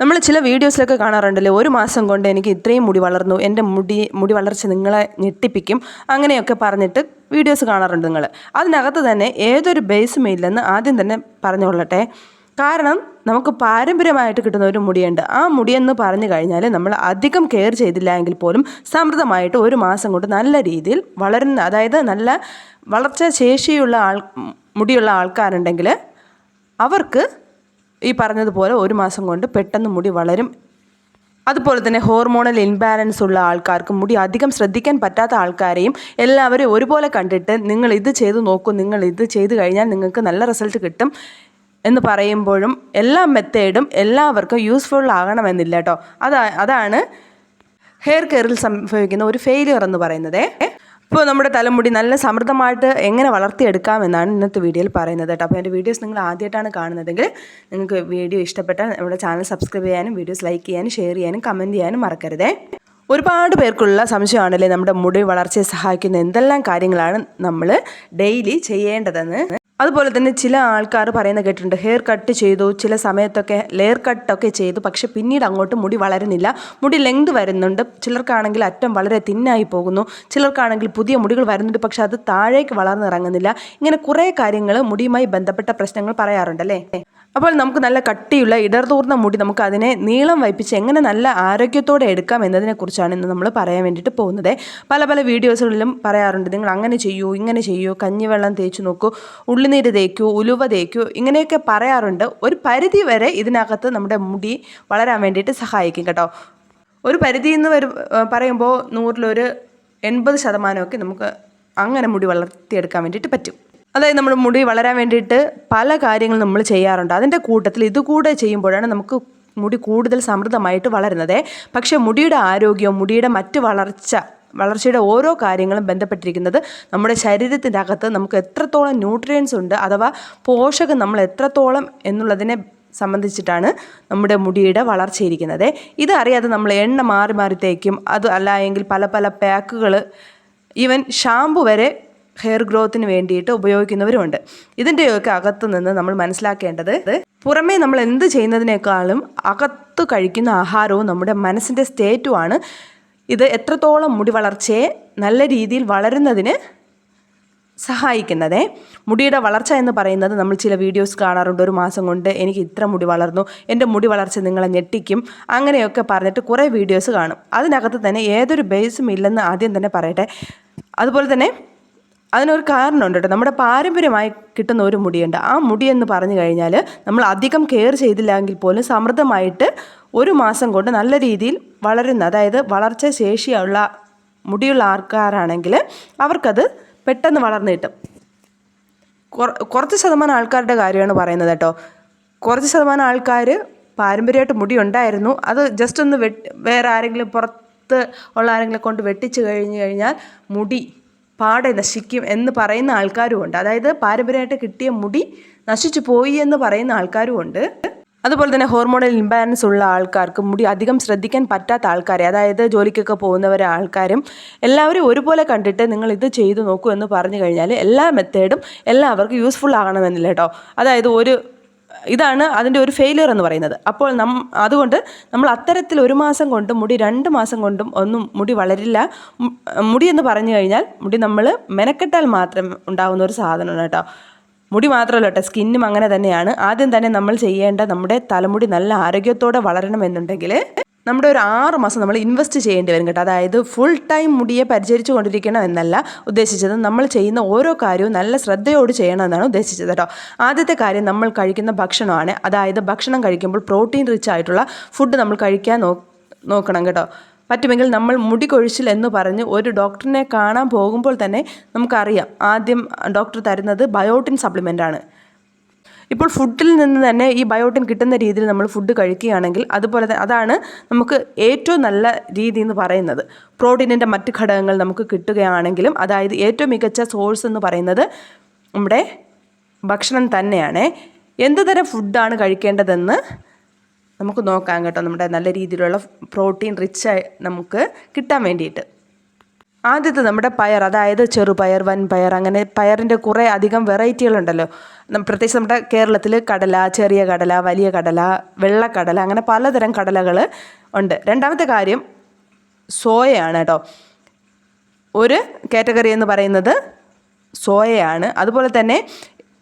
നമ്മൾ ചില വീഡിയോസിലൊക്കെ കാണാറുണ്ടല്ലോ ഒരു മാസം കൊണ്ട് എനിക്ക് ഇത്രയും മുടി വളർന്നു എന്റെ മുടി മുടി വളർച്ച നിങ്ങളെ ഞെട്ടിപ്പിക്കും അങ്ങനെയൊക്കെ പറഞ്ഞിട്ട് വീഡിയോസ് കാണാറുണ്ട് നിങ്ങൾ. അതിനകത്ത് തന്നെ ഏതൊരു ബേസും ഇല്ലെന്ന് ആദ്യം തന്നെ പറഞ്ഞുകൊള്ളട്ടെ. കാരണം നമുക്ക് പാരമ്പര്യമായിട്ട് കിട്ടുന്ന ഒരു മുടിയുണ്ട്. ആ മുടിയെന്ന് പറഞ്ഞു കഴിഞ്ഞാൽ നമ്മൾ അധികം കെയർ ചെയ്തില്ല എങ്കിൽ പോലും സമൃദ്ധമായിട്ട് ഒരു മാസം കൊണ്ട് നല്ല രീതിയിൽ വളരുന്ന അതായത് നല്ല വളർച്ച ശേഷിയുള്ള ആൾ മുടിയുള്ള ആൾക്കാരുണ്ടെങ്കിൽ അവർക്ക് ഈ പറഞ്ഞതുപോലെ ഒരു മാസം കൊണ്ട് പെട്ടെന്ന് മുടി വളരും. അതുപോലെ തന്നെ ഹോർമോണൽ ഇൻബാലൻസ് ഉള്ള ആൾക്കാർക്ക് മുടി അധികം ശ്രദ്ധിക്കാൻ പറ്റാത്ത ആൾക്കാരെയും എല്ലാവരും ഒരുപോലെ കണ്ടിട്ട് നിങ്ങൾ ഇത് ചെയ്ത് നോക്കൂ നിങ്ങൾ ഇത് ചെയ്ത് കഴിഞ്ഞാൽ നിങ്ങൾക്ക് നല്ല റിസൾട്ട് കിട്ടും എന്ന് പറയുമ്പോഴും എല്ലാ മെത്തേഡും എല്ലാവർക്കും യൂസ്ഫുൾ ആകണമെന്നില്ല കേട്ടോ അതാ അതാണ് ഹെയർ കെയറിൽ സംഭവിക്കുന്ന ഒരു ഫെയിലിയർ എന്ന് പറയുന്നത്. ഇപ്പോൾ നമ്മുടെ തലമുടി നല്ല സമൃദ്ധമായിട്ട് എങ്ങനെ വളർത്തിയെടുക്കാമെന്നാണ് ഇന്നത്തെ വീഡിയോയിൽ പറയുന്നത് കേട്ടോ. അപ്പോൾ എന്റെ വീഡിയോസ് നിങ്ങൾ ആദ്യമായിട്ടാണ് കാണുന്നതെങ്കിൽ നിങ്ങൾക്ക് വീഡിയോ ഇഷ്ടപ്പെട്ടാൽ നമ്മുടെ ചാനൽ സബ്സ്ക്രൈബ് ചെയ്യാനും വീഡിയോസ് ലൈക്ക് ചെയ്യാനും ഷെയർ ചെയ്യാനും കമന്റ് ചെയ്യാനും മറക്കരുതേ. ഒരുപാട് പേർക്കുള്ള സംശയമാണല്ലേ നമ്മുടെ മുടി വളർച്ചയെ സഹായിക്കുന്ന എന്തെല്ലാം കാര്യങ്ങളാണ് നമ്മൾ ഡെയിലി ചെയ്യേണ്ടതെന്ന്? അതുപോലെ തന്നെ ചില ആൾക്കാർ പറയുന്ന കേട്ടിട്ടുണ്ട് ഹെയർ കട്ട് ചെയ്തു ചില സമയത്തൊക്കെ ലെയർ കട്ടൊക്കെ ചെയ്തു പക്ഷേ പിന്നീട് അങ്ങോട്ട് മുടി വളരുന്നില്ല. മുടി ലെങ്ത് വരുന്നുണ്ട്. ചിലർക്കാണെങ്കിൽ അറ്റം വളരെ തിന്നായി പോകുന്നു. ചിലർക്കാണെങ്കിൽ പുതിയ മുടികൾ വരുന്നുണ്ട് പക്ഷേ അത് താഴേക്ക് വളർന്നിറങ്ങുന്നില്ല. ഇങ്ങനെ കുറേ കാര്യങ്ങൾ മുടിയുമായി ബന്ധപ്പെട്ട പ്രശ്നങ്ങൾ പറയാറുണ്ടല്ലേ? അപ്പോൾ നമുക്ക് നല്ല കട്ടിയുള്ള ഇടർതൂർന്ന മുടി നമുക്ക് അതിനെ നീളം വൈപ്പിച്ച് എങ്ങനെ നല്ല ആരോഗ്യത്തോടെ എടുക്കാം എന്നതിനെക്കുറിച്ചാണ് ഇന്ന് നമ്മൾ പറയാൻ വേണ്ടിയിട്ട് പോകുന്നത്. പല പല വീഡിയോസുകളിലും പറയാറുണ്ട് നിങ്ങൾ അങ്ങനെ ചെയ്യൂ ഇങ്ങനെ ചെയ്യൂ കഞ്ഞിവെള്ളം തേച്ച് നോക്കൂ ഉള്ളിനീര് തേക്കൂ ഉലുവ തേക്കൂ ഇങ്ങനെയൊക്കെ പറയാറുണ്ട്. ഒരു പരിധി വരെ ഇതിനകത്ത് നമ്മുടെ മുടി വളരാൻ വേണ്ടിയിട്ട് സഹായിക്കും കേട്ടോ. ഒരു പരിധി എന്ന് വരും പറയുമ്പോൾ നൂറിലൊരു എൺപത് ശതമാനമൊക്കെ നമുക്ക് അങ്ങനെ മുടി വളർത്തിയെടുക്കാൻ വേണ്ടിയിട്ട് പറ്റും. അതായത് നമ്മുടെ മുടി വളരാൻ വേണ്ടിയിട്ട് പല കാര്യങ്ങൾ നമ്മൾ ചെയ്യാറുണ്ട്. അതിന്റെ കൂട്ടത്തിൽ ഇതുകൂടെ ചെയ്യുമ്പോഴാണ് നമുക്ക് മുടി കൂടുതൽ സമൃദ്ധമായിട്ട് വളരുന്നത്. പക്ഷേ മുടിയുടെ ആരോഗ്യവും മുടിയുടെ മറ്റ് വളർച്ച വളർച്ചയുടെ ഓരോ കാര്യങ്ങളും ബന്ധപ്പെട്ടിരിക്കുന്നത് നമ്മുടെ ശരീരത്തിന്റെ അകത്ത് നമുക്ക് എത്രത്തോളം ന്യൂട്രിയൻസ് ഉണ്ട് അഥവാ പോഷകം നമ്മൾ എത്രത്തോളം എന്നുള്ളതിനെ സംബന്ധിച്ചിട്ടാണ് നമ്മുടെ മുടിയുടെ വളർച്ചയിരിക്കുന്നത്. ഇത് അറിയാതെ നമ്മൾ എണ്ണ മാറി മാറി തേക്കും അത് അല്ല എങ്കിൽ പല പല പാക്കുകൾ ഈവൻ ഷാമ്പു വരെ ഹെയർ ഗ്രോത്തിന് വേണ്ടിയിട്ട് ഉപയോഗിക്കുന്നവരുമുണ്ട്. ഇതിന്റെയൊക്കെ അകത്ത് നിന്ന് നമ്മൾ മനസ്സിലാക്കേണ്ടത് പുറമേ നമ്മൾ എന്ത് ചെയ്യുന്നതിനേക്കാളും അകത്ത് കഴിക്കുന്ന ആഹാരവും നമ്മുടെ മനസ്സിന്റെ സ്റ്റേറ്റുമാണ്. ഇത് എത്രത്തോളം മുടി വളർച്ചയെ നല്ല രീതിയിൽ വളരുന്നതിന് സഹായിക്കുന്നത്. മുടിയുടെ വളർച്ച എന്ന് പറയുന്നത് നമ്മൾ ചില വീഡിയോസ് കാണാറുണ്ട്. ഒരു മാസം കൊണ്ട് എനിക്ക് ഇത്ര മുടി വളർന്നു എന്റെ മുടി വളർച്ച നിങ്ങളെ ഞെട്ടിക്കും അങ്ങനെയൊക്കെ പറഞ്ഞിട്ട് കുറേ വീഡിയോസ് കാണും. അതിനകത്ത് തന്നെ ഏതൊരു ബേസും ഇല്ലെന്ന് ആദ്യം തന്നെ പറയട്ടെ. അതുപോലെ തന്നെ അതിനൊരു കാരണമുണ്ട് കേട്ടോ. നമ്മുടെ പാരമ്പര്യമായി കിട്ടുന്ന ഒരു മുടിയുണ്ട്. ആ മുടി എന്ന് പറഞ്ഞു കഴിഞ്ഞാൽ നമ്മൾ അധികം കെയർ ചെയ്തില്ലെങ്കിൽ പോലും സമൃദ്ധമായിട്ട് ഒരു മാസം കൊണ്ട് നല്ല രീതിയിൽ വളരുന്ന അതായത് വളർച്ച ശേഷിയുള്ള മുടിയുള്ള ആൾക്കാരാണെങ്കിൽ അവർക്കത് പെട്ടെന്ന് വളർന്നു കിട്ടും. കുറച്ച് ശതമാനം ആൾക്കാരുടെ കാര്യമാണ് പറയുന്നത് കേട്ടോ. കുറച്ച് ശതമാനം ആൾക്കാർ പാരമ്പര്യമായിട്ട് മുടി ഉണ്ടായിരുന്നു. അത് ജസ്റ്റ് ഒന്ന് വെട്ടി വേറെ ആരെങ്കിലും പുറത്ത് ഉള്ള ആരെങ്കിലും കൊണ്ട് വെട്ടിച്ച് കഴിഞ്ഞ് കഴിഞ്ഞാൽ മുടി പാടെ നശിക്കും എന്ന് പറയുന്ന ആൾക്കാരും ഉണ്ട് അതായത് പാരമ്പര്യമായിട്ട് കിട്ടിയ മുടി നശിച്ചു പോയി എന്ന് പറയുന്ന ആൾക്കാരും ഉണ്ട് അതുപോലെ തന്നെ ഹോർമോണൽ ഇംബാലൻസ് ഉള്ള ആൾക്കാർക്ക് മുടി അധികം ശ്രദ്ധിക്കാൻ പറ്റാത്ത ആൾക്കാരെ അതായത് ജോലിക്കൊക്കെ പോകുന്നവരെ ആൾക്കാരും എല്ലാവരും ഒരുപോലെ കണ്ടിട്ട് നിങ്ങൾ ഇത് ചെയ്തു നോക്കൂ എന്ന് പറഞ്ഞു കഴിഞ്ഞാൽ എല്ലാ മെത്തേഡും എല്ലാവർക്കും യൂസ്ഫുൾ ആകണമെന്നില്ല കേട്ടോ. അതായത് ഒരു ഇതാണ് അതിന്റെ ഒരു ഫെയിലിയർ എന്ന് പറയുന്നത്. അപ്പോൾ നം അതുകൊണ്ട് നമ്മൾ അത്തരത്തിൽ ഒരു മാസം കൊണ്ടും മുടി രണ്ട് മാസം കൊണ്ടും ഒന്നും മുടി വളരില്ല. മുടി എന്ന് പറഞ്ഞു കഴിഞ്ഞാൽ മുടി നമ്മൾ മെനക്കെട്ടാൽ മാത്രം ഉണ്ടാകുന്ന ഒരു സാധനമാണ് കേട്ടോ. മുടി മാത്രമല്ല കേട്ടോ സ്കിന്നും അങ്ങനെ തന്നെയാണ്. ആദ്യം തന്നെ നമ്മൾ ചെയ്യേണ്ട നമ്മുടെ തലമുടി നല്ല ആരോഗ്യത്തോടെ വളരണമെന്നുണ്ടെങ്കിൽ നമ്മുടെ ഒരു ആറ് മാസം നമ്മൾ ഇൻവെസ്റ്റ് ചെയ്യേണ്ടി വരും കേട്ടോ. അതായത് ഫുൾ ടൈം മുടിയെ പരിചരിച്ചു കൊണ്ടിരിക്കണം എന്നല്ല ഉദ്ദേശിച്ചത്. നമ്മൾ ചെയ്യുന്ന ഓരോ കാര്യവും നല്ല ശ്രദ്ധയോട് ചെയ്യണമെന്നാണ് ഉദ്ദേശിച്ചത് കേട്ടോ. ആദ്യത്തെ കാര്യം നമ്മൾ കഴിക്കുന്ന ഭക്ഷണമാണ്. അതായത് ഭക്ഷണം കഴിക്കുമ്പോൾ പ്രോട്ടീൻ റിച്ച് ആയിട്ടുള്ള ഫുഡ് നമ്മൾ കഴിക്കാൻ നോക്കണം കേട്ടോ. പറ്റുമെങ്കിൽ നമ്മൾ മുടി കൊഴിച്ചിൽ എന്ന് പറഞ്ഞ് ഒരു ഡോക്ടറിനെ കാണാൻ പോകുമ്പോൾ തന്നെ നമുക്കറിയാം. ആദ്യം ഡോക്ടർ തരുന്നത് ബയോട്ടിൻ സപ്ലിമെന്റ് ആണ്. ഇപ്പോൾ ഫുഡിൽ നിന്ന് തന്നെ ഈ ബയോട്ടിൻ കിട്ടുന്ന രീതിയിൽ നമ്മൾ ഫുഡ് കഴിക്കുകയാണെങ്കിൽ അതുപോലെ തന്നെ അതാണ് നമുക്ക് ഏറ്റവും നല്ല രീതി എന്ന് പറയുന്നത്. പ്രോട്ടീനിന്റെ മറ്റ് ഘടകങ്ങൾ നമുക്ക് കിട്ടുകയാണെങ്കിലും അതായത് ഏറ്റവും മികച്ച സോഴ്സ് എന്ന് പറയുന്നത് നമ്മുടെ ഭക്ഷണം തന്നെയാണ്. എന്ത് തരം ഫുഡാണ് കഴിക്കേണ്ടതെന്ന് നമുക്ക് നോക്കാം കേട്ടോ. നമ്മുടെ നല്ല രീതിയിലുള്ള പ്രോട്ടീൻ റിച്ച് നമുക്ക് കിട്ടാൻ വേണ്ടിയിട്ട്. ആദ്യത്തെ നമ്മുടെ പയർ അതായത് ചെറുപയർ വൻപയർ അങ്ങനെ പയറിന്റെ കുറേ അധികം വെറൈറ്റികളുണ്ടല്ലോ. പ്രത്യേകിച്ച് നമ്മുടെ കേരളത്തിൽ കടല ചെറിയ കടല വലിയ കടല വെള്ളക്കടല അങ്ങനെ പലതരം കടലകൾ ഉണ്ട്. രണ്ടാമത്തെ കാര്യം സോയയാണ് കേട്ടോ. ഒരു കാറ്റഗറി എന്ന് പറയുന്നത് സോയയാണ്. അതുപോലെ തന്നെ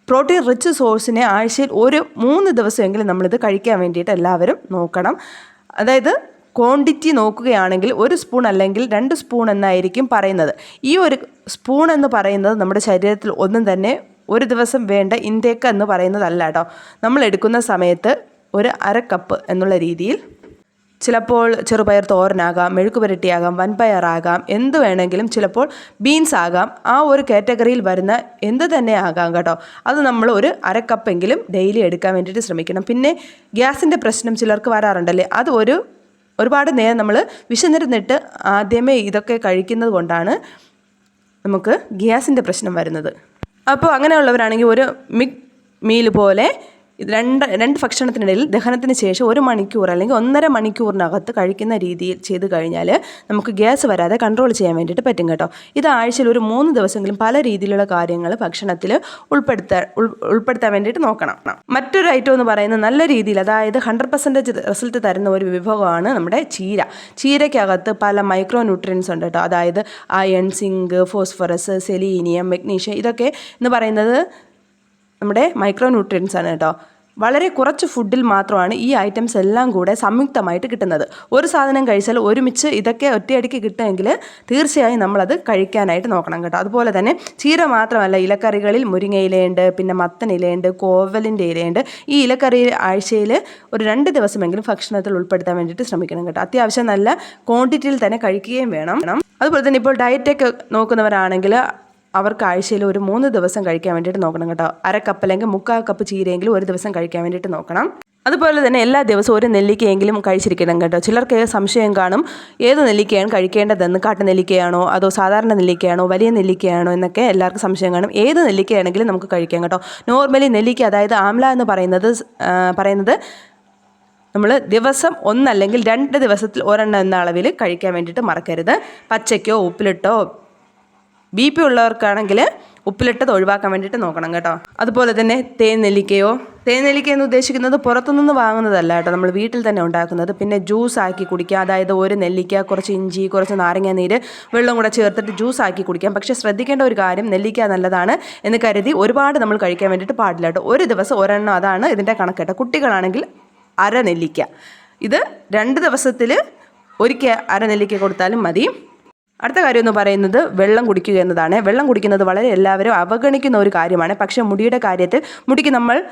പ്രോട്ടീൻ റിച്ച് സോഴ്സിനെ ആഴ്ചയിൽ ഒരു മൂന്ന് ദിവസമെങ്കിലും നമ്മളിത് കഴിക്കാൻ വേണ്ടിയിട്ട് എല്ലാവരും നോക്കണം. അതായത് ക്വാണ്ടിറ്റി നോക്കുകയാണെങ്കിൽ ഒരു സ്പൂൺ അല്ലെങ്കിൽ രണ്ട് സ്പൂൺ എന്നായിരിക്കും പറയുന്നത്. ഈ ഒരു സ്പൂൺ എന്ന് പറയുന്നത് നമ്മുടെ ശരീരത്തിൽ ഒന്നും തന്നെ ഒരു ദിവസം വേണ്ട ഇൻടേക്ക് എന്ന് പറയുന്നതല്ല കേട്ടോ. നമ്മൾ എടുക്കുന്ന സമയത്ത് ഒരു അര കപ്പ് എന്നുള്ള രീതിയിൽ ചിലപ്പോൾ ചെറുപയർ തോരനാകാം മെഴുക്ക് പുരട്ടിയാകാം വൻപയറാകാം എന്ത് വേണമെങ്കിലും ചിലപ്പോൾ ബീൻസ് ആകാം. ആ ഒരു കാറ്റഗറിയിൽ വരുന്ന എന്ത് തന്നെ ആകാം കേട്ടോ. അത് നമ്മൾ ഒരു അരക്കപ്പെങ്കിലും ഡെയിലി എടുക്കാൻ വേണ്ടിയിട്ട് ശ്രമിക്കണം. പിന്നെ ഗ്യാസിന്റെ പ്രശ്നം ചിലർക്ക് വരാറുണ്ടല്ലേ? അത് ഒരു ഒരുപാട് നേരം നമ്മൾ വിശന്നിരുന്നിട്ട് ആദ്യമേ ഇതൊക്കെ കഴിക്കുന്നത് കൊണ്ടാണ് നമുക്ക് ഗ്യാസിന്റെ പ്രശ്നം വരുന്നത്. അപ്പോൾ അങ്ങനെയുള്ളവരാണെങ്കിൽ ഒരു മിക് മീൽ പോലെ ഇത് രണ്ട് രണ്ട് ഭക്ഷണത്തിനിടയിൽ ദഹനത്തിന് ശേഷം ഒരു മണിക്കൂർ അല്ലെങ്കിൽ ഒന്നര മണിക്കൂറിനകത്ത് കഴിക്കുന്ന രീതിയിൽ ചെയ്ത് കഴിഞ്ഞാൽ നമുക്ക് ഗ്യാസ് വരാതെ കൺട്രോൾ ചെയ്യാൻ വേണ്ടിയിട്ട് പറ്റും കേട്ടോ. ഇത് ആഴ്ചയിൽ ഒരു മൂന്ന് ദിവസമെങ്കിലും പല രീതിയിലുള്ള കാര്യങ്ങൾ ഭക്ഷണത്തിൽ ഉൾപ്പെടുത്താൻ ഉൾ- ഉൾപ്പെടുത്താൻ വേണ്ടിയിട്ട് നോക്കണം. മറ്റൊരു ഐറ്റം എന്ന് പറയുന്നത് നല്ല രീതിയിൽ അതായത് ഹൺഡ്രഡ് പെർസെന്റേജ് റിസൾട്ട് തരുന്ന ഒരു വിഭവമാണ് നമ്മുടെ ചീര. ചീരയ്ക്കകത്ത് പല മൈക്രോ ന്യൂട്രിയൻസ് ഉണ്ട് കേട്ടോ. അതായത് iron zinc phosphorus selenium magnesium ഇതൊക്കെ എന്ന് പറയുന്നത് നമ്മുടെ മൈക്രോ ന്യൂട്രിയൻസ് ആണ് കേട്ടോ. വളരെ കുറച്ച് ഫുഡിൽ മാത്രമാണ് ഈ ഐറ്റംസ് എല്ലാം കൂടെ സംയുക്തമായിട്ട് കിട്ടുന്നത്. ഒരു സാധനം കഴിച്ചാൽ ഒരുമിച്ച് ഇതൊക്കെ ഒറ്റയടിക്ക് കിട്ടുമെങ്കിൽ തീർച്ചയായും നമ്മളത് കഴിക്കാനായിട്ട് നോക്കണം കേട്ടോ. അതുപോലെ തന്നെ ചീര മാത്രമല്ല ഇലക്കറികളിൽ മുരിങ്ങ ഇലയുണ്ട് പിന്നെ മത്തൻ ഇലയുണ്ട് കോവലിന്റെ ഇലയുണ്ട്. ഈ ഇലക്കറി ആഴ്ചയിൽ ഒരു രണ്ട് ദിവസമെങ്കിലും ഭക്ഷണത്തിൽ ഉൾപ്പെടുത്താൻ വേണ്ടിയിട്ട് ശ്രമിക്കണം കേട്ടോ. അത്യാവശ്യം നല്ല ക്വാണ്ടിറ്റിയിൽ തന്നെ കഴിക്കുകയും വേണം. അതുപോലെ തന്നെ ഇപ്പോൾ ഡയറ്റൊക്കെ നോക്കുന്നവരാണെങ്കിൽ അവർക്ക് ആഴ്ചയിൽ ഒരു മൂന്ന് ദിവസം കഴിക്കാൻ വേണ്ടിയിട്ട് നോക്കണം കേട്ടോ. അര കപ്പ് അല്ലെങ്കിൽ മുക്കാൽ കപ്പ് ചീരയെങ്കിലും ഒരു ദിവസം കഴിക്കാൻ വേണ്ടിയിട്ട് നോക്കണം. അതുപോലെ തന്നെ എല്ലാ ദിവസവും ഒരു നെല്ലിക്കയെങ്കിലും കഴിച്ചിരിക്കണം കേട്ടോ. ചിലർക്ക് സംശയം കാണും ഏത് നെല്ലിക്കയാണ് കഴിക്കേണ്ടതെന്ന്. കാട്ടു നെല്ലിക്കയാണോ അതോ സാധാരണ നെല്ലിക്കയാണോ വലിയ നെല്ലിക്കയാണോ എന്നൊക്കെ എല്ലാവർക്കും സംശയം കാണും. ഏത് നെല്ലിക്കയാണെങ്കിലും നമുക്ക് കഴിക്കാം കേട്ടോ. നോർമലി നെല്ലിക്ക അതായത് ആംല എന്ന് പറയുന്നത് പറയുന്നത് നമ്മൾ ദിവസം ഒന്നല്ലെങ്കിൽ രണ്ട് ദിവസത്തിൽ ഒരെണ്ണം എന്ന അളവിൽ കഴിക്കാൻ വേണ്ടിയിട്ട് മറക്കരുത്. പച്ചയ്ക്കോ ഉപ്പിലിട്ടോ ബി പി ഉള്ളവർക്കാണെങ്കിൽ ഉപ്പിലിട്ടത് ഒഴിവാക്കാൻ വേണ്ടിയിട്ട് നോക്കണം കേട്ടോ. അതുപോലെ തന്നെ തേൻ നെല്ലിക്കയോ തേൻ നെല്ലിക്ക എന്ന് ഉദ്ദേശിക്കുന്നത് പുറത്തുനിന്ന് വാങ്ങുന്നതല്ല കേട്ടോ. നമ്മൾ വീട്ടിൽ തന്നെ ഉണ്ടാക്കുന്നത്. പിന്നെ ജ്യൂസ് ആക്കി കുടിക്കുക. അതായത് ഒരു നെല്ലിക്ക കുറച്ച് ഇഞ്ചി കുറച്ച് നാരങ്ങ നീര് വെള്ളം കൂടെ ചേർത്തിട്ട് ജ്യൂസ് ആക്കി കുടിക്കാം. പക്ഷേ ശ്രദ്ധിക്കേണ്ട ഒരു കാര്യം നെല്ലിക്ക നല്ലതാണ് എന്ന് കരുതി ഒരുപാട് നമ്മൾ കഴിക്കാൻ വേണ്ടിയിട്ട് പാടില്ല കേട്ടോ. ഒരു ദിവസം ഒരെണ്ണം അതാണ് ഇതിന്റെ കണക്ക് കേട്ടോ. കുട്ടികളാണെങ്കിൽ അര നെല്ലിക്ക. ഇത് രണ്ട് ദിവസത്തിൽ ഒരിക്കൽ അര നെല്ലിക്ക കൊടുത്താലും മതി. അടുത്ത കാര്യം എന്ന് പറയുന്നത് വെള്ളം കുടിക്കുക എന്നതാണ്. വെള്ളം കുടിക്കുന്നത് വളരെ എല്ലാവരും അവഗണിക്കുന്ന ഒരു കാര്യമാണ്. പക്ഷേ മുടിയുടെ കാര്യത്തിൽ മുടിക്ക് നമ്മൾ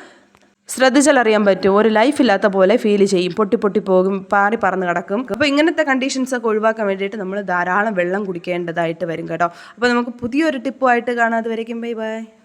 ശ്രദ്ധിച്ചാലറിയാൻ പറ്റും. ഒരു ലൈഫ് ഇല്ലാത്ത പോലെ ഫീൽ ചെയ്യും. പൊട്ടി പൊട്ടി പോകും പാറി പറന്ന് കിടക്കും. അപ്പോൾ ഇങ്ങനത്തെ കണ്ടീഷൻസ് ഒക്കെ ഒഴിവാക്കാൻ വേണ്ടിയിട്ട് നമ്മൾ ധാരാളം വെള്ളം കുടിക്കേണ്ടതായിട്ട് വരും കേട്ടോ. അപ്പോൾ നമുക്ക് പുതിയൊരു ടിപ്പുമായിട്ട് കാണാതെ വരയ്ക്കും ബൈ ബൈ